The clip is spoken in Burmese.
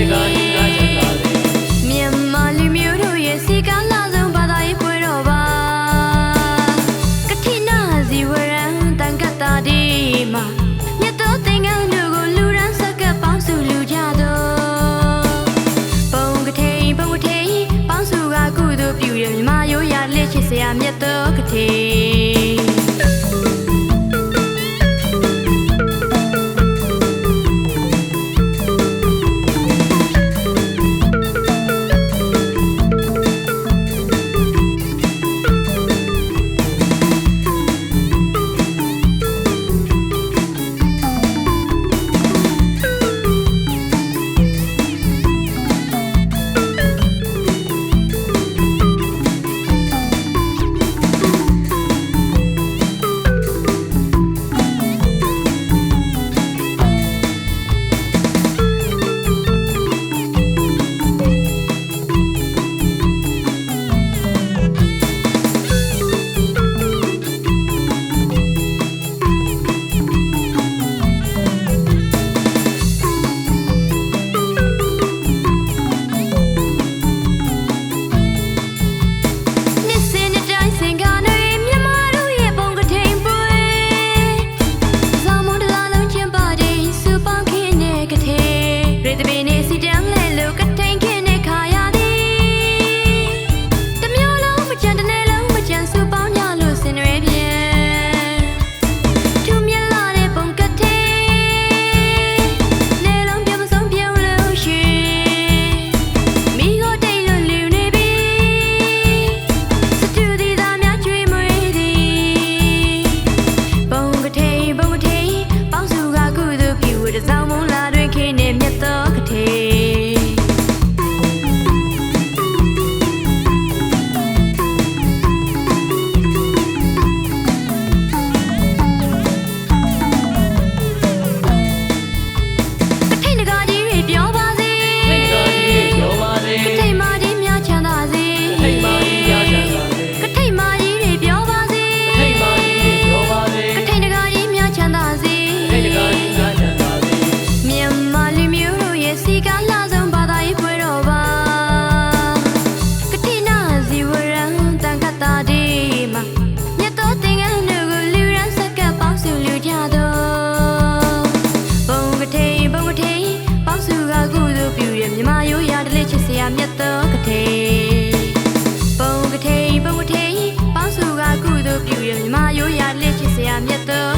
တကားနာချမ်းသာတယ်မြန်မာလူမျိုးတို့ရဲ့စီကားလာဆုံးဘာသာရေးပွဲတော်ပါကတိနာဇီဝရန်တန်ကတာဒီမှာမြတ်တော်သင်္ကန်းတို့ကိုလူရန်ဆက်ကပ်ပေါင်းစုလူကြတော့ပုံကထိန်ပုံကထိန်ပေါင်းစုကကုသိုလ်ပြုရမြန်မာရိုးရာလက်ချစ်စရာမြတ်တော်ကတိ Pamiętam ja to.